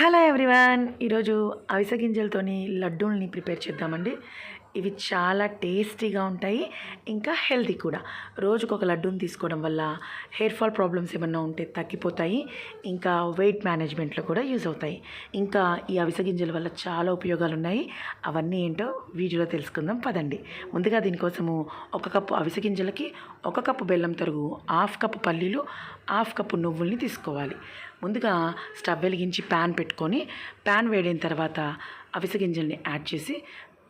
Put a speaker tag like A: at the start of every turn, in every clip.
A: Hello everyone ఈరోజు అవిసె గింజలతోని లడ్డూల్ని prepare చేద్దామండి. ఇవి చాలా టేస్టీగా ఉంటాయి ఇంకా హెల్తీ కూడా. రోజుకు ఒక లడ్డూని తీసుకోవడం వల్ల హెయిర్ ఫాల్ ప్రాబ్లమ్స్ ఏమన్నా ఉంటే తగ్గిపోతాయి ఇంకా వెయిట్ మేనేజ్మెంట్లో కూడా యూజ్ అవుతాయి. ఇంకా ఈ అవిసె గింజల వల్ల చాలా ఉపయోగాలు ఉన్నాయి అవన్నీ ఏంటో వీడియోలో తెలుసుకుందాం పదండి. ముందుగా దీనికోసము ఒక కప్పు అవిసె గింజలకి ఒక కప్పు బెల్లం తరుగు హాఫ్ కప్పు పల్లీలు హాఫ్ కప్పు నువ్వుల్ని తీసుకోవాలి. ముందుగా స్టవ్ వెలిగించి ప్యాన్ పెట్టుకొని ప్యాన్ వేడిన తర్వాత అవిసె గింజల్ని యాడ్ చేసి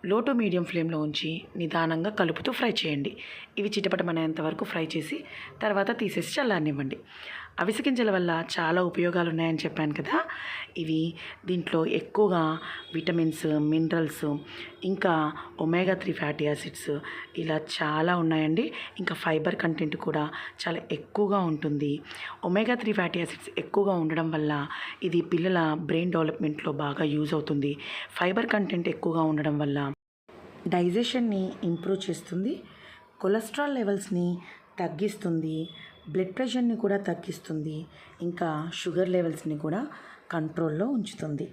A: లో టు మీడియం ఫ్లేమ్లో ఉంచి నిదానంగా కలుపుతూ ఫ్రై చేయండి. ఇవి చిటపటమనేంత వరకు ఫ్రై చేసి తర్వాత తీసేసి చల్లారనివ్వండి. అవిసె గింజల వల్ల చాలా ఉపయోగాలు ఉన్నాయని చెప్పాను కదా. ఇవి దీంట్లో ఎక్కువగా విటమిన్స్ మినరల్స్ ఇంకా ఒమేగా త్రీ ఫ్యాటీ యాసిడ్స్ ఇలా చాలా ఉన్నాయండి. ఇంకా ఫైబర్ కంటెంట్ కూడా చాలా ఎక్కువగా ఉంటుంది. ఒమేగా త్రీ ఫ్యాటీ యాసిడ్స్ ఎక్కువగా ఉండడం వల్ల ఇది పిల్లల బ్రెయిన్ డెవలప్మెంట్లో బాగా యూజ్ అవుతుంది. ఫైబర్ కంటెంట్ ఎక్కువగా ఉండడం వల్ల డైజెషన్ని ఇంప్రూవ్ చేస్తుంది. కొలెస్ట్రాల్ లెవెల్స్ని తగ్గిస్తుంది. బ్లడ్ ప్రెషర్ని కూడా తగ్గిస్తుంది. ఇంకా షుగర్ లెవెల్స్ని కూడా కంట్రోల్లో ఉంచుతుంది.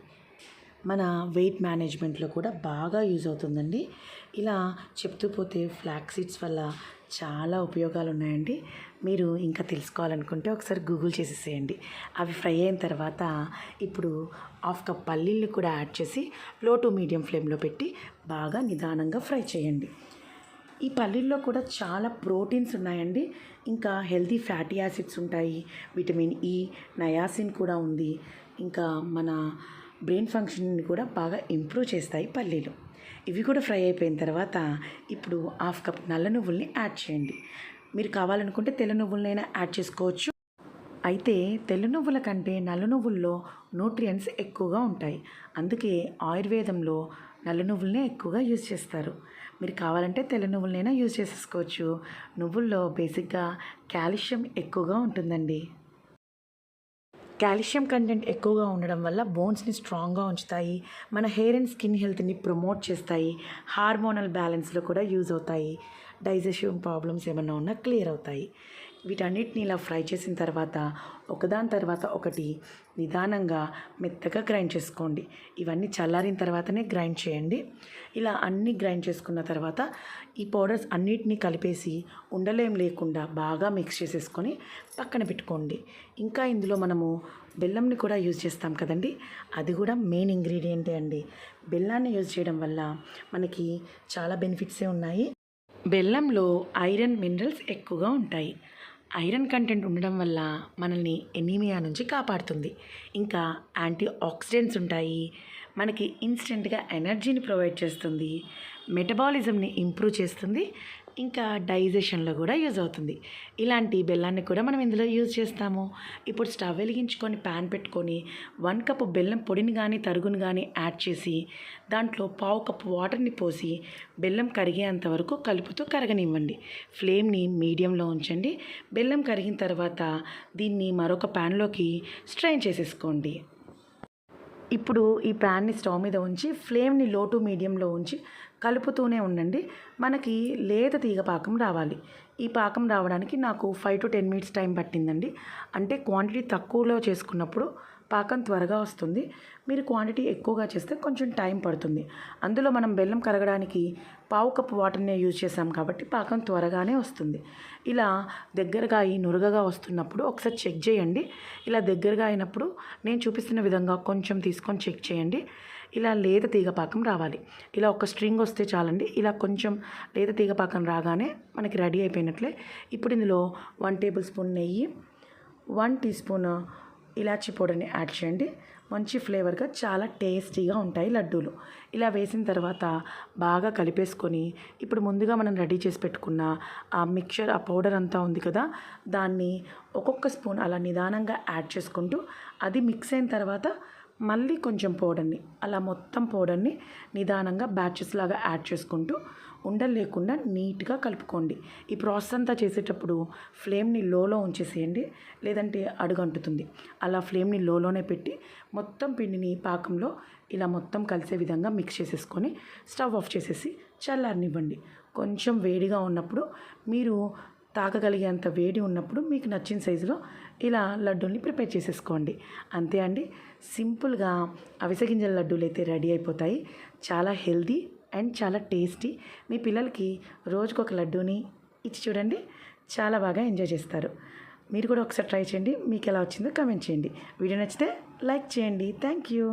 A: మన వెయిట్ మేనేజ్మెంట్లో కూడా బాగా యూజ్ అవుతుందండి. ఇలా చెప్తూ పోతే ఫ్లాక్ సీడ్స్ వల్ల చాలా ఉపయోగాలు ఉన్నాయండి మీరు ఇంకా తెలుసుకోవాలనుకుంటే ఒకసారి గూగుల్ చేసేసేయండి. అవి ఫ్రై అయిన తర్వాత ఇప్పుడు హాఫ్ కప్ పల్లీలు కూడా యాడ్ చేసి లో టు మీడియం ఫ్లేమ్లో పెట్టి బాగా నిదానంగా ఫ్రై చేయండి. ఈ పల్లీల్లో కూడా చాలా ప్రోటీన్స్ ఉన్నాయండి. ఇంకా హెల్తీ ఫ్యాటీ యాసిడ్స్ ఉంటాయి. విటమిన్ ఈ నయాసిన్ కూడా ఉంది. ఇంకా మన బ్రెయిన్ ఫంక్షన్ని కూడా బాగా ఇంప్రూవ్ చేస్తాయి పల్లీలు. ఇవి కూడా ఫ్రై అయిపోయిన తర్వాత ఇప్పుడు హాఫ్ కప్ నల్ల నువ్వుల్ని యాడ్ చేయండి. మీరు కావాలనుకుంటే తెల్ల నువ్వులనైనా యాడ్ చేసుకోవచ్చు. అయితే తెల్ల నువ్వుల కంటే నల్ల నువ్వుల్లో న్యూట్రియంట్స్ ఎక్కువగా ఉంటాయి. అందుకే ఆయుర్వేదంలో నల్ల నువ్వులనే ఎక్కువగా యూజ్ చేస్తారు. మీరు కావాలంటే తెల్ల నువ్వులనైనా యూజ్ చేసేసుకోవచ్చు. నువ్వుల్లో బేసిక్గా కాల్షియం ఎక్కువగా ఉంటుందండి. కాల్షియం కంటెంట్ ఎక్కువగా ఉండడం వల్ల బోన్స్ని స్ట్రాంగ్గా ఉంచుతాయి. మన హెయిర్ అండ్ స్కిన్ హెల్త్ని ప్రమోట్ చేస్తాయి. హార్మోనల్ బ్యాలెన్స్లో కూడా యూజ్ అవుతాయి. డైజెషన్ ప్రాబ్లమ్స్ ఏమైనా ఉన్నా క్లియర్ అవుతాయి. వీటన్నిటిని ఇలా ఫ్రై చేసిన తర్వాత ఒకదాని తర్వాత ఒకటి నిదానంగా మెత్తగా గ్రైండ్ చేసుకోండి. ఇవన్నీ చల్లారిన తర్వాతనే గ్రైండ్ చేయండి. ఇలా అన్నీ గ్రైండ్ చేసుకున్న తర్వాత ఈ పౌడర్స్ అన్నిటినీ కలిపేసి ఉండలేం లేకుండా బాగా మిక్స్ చేసేసుకొని పక్కన పెట్టుకోండి. ఇంకా ఇందులో మనము బెల్లంని కూడా యూజ్ చేస్తాం కదండి? అది కూడా మెయిన్ ఇంగ్రీడియంటే అండి. బెల్లాన్ని యూజ్ చేయడం వల్ల మనకి చాలా బెనిఫిట్సే ఉన్నాయి. బెల్లంలో ఐరన్ మినరల్స్ ఎక్కువగా ఉంటాయి. ఐరన్ కంటెంట్ ఉండడం వల్ల మనల్ని ఎనీమియా నుంచి కాపాడుతుంది. ఇంకా యాంటీ ఆక్సిడెంట్స్ ఉంటాయి. మనకి ఇన్స్టెంట్గా ఎనర్జీని ప్రొవైడ్ చేస్తుంది. మెటబాలిజంని ఇంప్రూవ్ చేస్తుంది. ఇంకా డైజెషన్లో కూడా యూజ్ అవుతుంది. ఇలాంటి బెల్లాన్ని కూడా మనం ఇందులో యూజ్ చేస్తాము. ఇప్పుడు స్టవ్ వెలిగించుకొని ప్యాన్ పెట్టుకొని వన్ కప్ బెల్లం పొడిని కానీ తరుగుని కానీ యాడ్ చేసి దాంట్లో పావు కప్పు వాటర్ని పోసి బెల్లం కరిగేంత వరకు కలుపుతూ కరగనివ్వండి. ఫ్లేమ్ని మీడియంలో ఉంచండి. బెల్లం కరిగిన తర్వాత దీన్ని మరొక ప్యాన్లోకి స్ట్రైన్ చేసేసుకోండి. ఇప్పుడు ఈ ప్యాన్ని స్టవ్ మీద ఉంచి ఫ్లేమ్ని లో టు మీడియంలో ఉంచి కలుపుతూనే ఉండండి. మనకి లేత తీగ పాకం రావాలి. ఈ పాకం రావడానికి నాకు five to ten minutes time పట్టిందండి. అంటే క్వాంటిటీ తక్కువలో చేసుకున్నప్పుడు పాకం త్వరగా వస్తుంది. మీరు క్వాంటిటీ ఎక్కువగా చేస్తే కొంచెం టైం పడుతుంది. అందులో మనం బెల్లం కరగడానికి పావు కప్పు వాటర్నే యూజ్ చేసాం కాబట్టి పాకం త్వరగానే వస్తుంది. ఇలా దగ్గరగా అయి నురగగా వస్తున్నప్పుడు ఒకసారి చెక్ చేయండి. ఇలా దగ్గరగా అయినప్పుడు నేను చూపిస్తున్న విధంగా కొంచెం తీసుకొని చెక్ చేయండి. ఇలా లేత తీగపాకం రావాలి. ఇలా ఒక స్ట్రింగ్ వస్తే చాలండి. ఇలా కొంచెం లేత తీగపాకం రాగానే మనకి రెడీ అయిపోయినట్లే. ఇప్పుడు ఇందులో వన్ టేబుల్ స్పూన్ నెయ్యి వన్ టీ స్పూన్ ఇలాచీ పౌడర్ని యాడ్ చేయండి. మంచి ఫ్లేవర్గా చాలా టేస్టీగా ఉంటాయి లడ్డూలు. ఇలా వేసిన తర్వాత బాగా కలిపేసుకొని ఇప్పుడు ముందుగా మనం రెడీ చేసి పెట్టుకున్న ఆ మిక్చర్ ఆ పౌడర్ అంతా ఉంది కదా దాన్ని ఒక్కొక్క స్పూన్ అలా నిదానంగా యాడ్ చేసుకుంటూ అది మిక్స్ అయిన తర్వాత మళ్ళీ కొంచెం పౌడర్ని అలా మొత్తం పౌడర్ని నిదానంగా బ్యాచెస్ లాగా యాడ్ చేసుకుంటూ ఉండలు లేకుండా నీట్గా కలుపుకోండి. ఈ ప్రాసెస్ అంతా చేసేటప్పుడు ఫ్లేమ్ని లోలో ఉంచేసేయండి లేదంటే అడుగంటుతుంది. అలా ఫ్లేమ్ని లోలోనే పెట్టి మొత్తం పిండిని పాకంలో ఇలా మొత్తం కలిసే విధంగా మిక్స్ చేసేసుకొని స్టవ్ ఆఫ్ చేసేసి చల్లారనివ్వండి. కొంచెం వేడిగా ఉన్నప్పుడు మీరు తాగగలిగేంత వేడి ఉన్నప్పుడు మీకు నచ్చిన సైజులో ఇలా లడ్డూల్ని ప్రిపేర్ చేసేసుకోండి. అంతే అండి సింపుల్గా అవిసె గింజల లడ్డూలు అయితే రెడీ అయిపోతాయి. చాలా హెల్దీ అండ్ చాలా టేస్టీ. మీ పిల్లలకి రోజుకొక లడ్డూని ఇచ్చి చూడండి చాలా బాగా ఎంజాయ్ చేస్తారు. మీరు కూడా ఒకసారి ట్రై చేయండి మీకు ఎలా వచ్చిందో కమెంట్ చేయండి. వీడియో నచ్చితే లైక్ చేయండి. Thank you.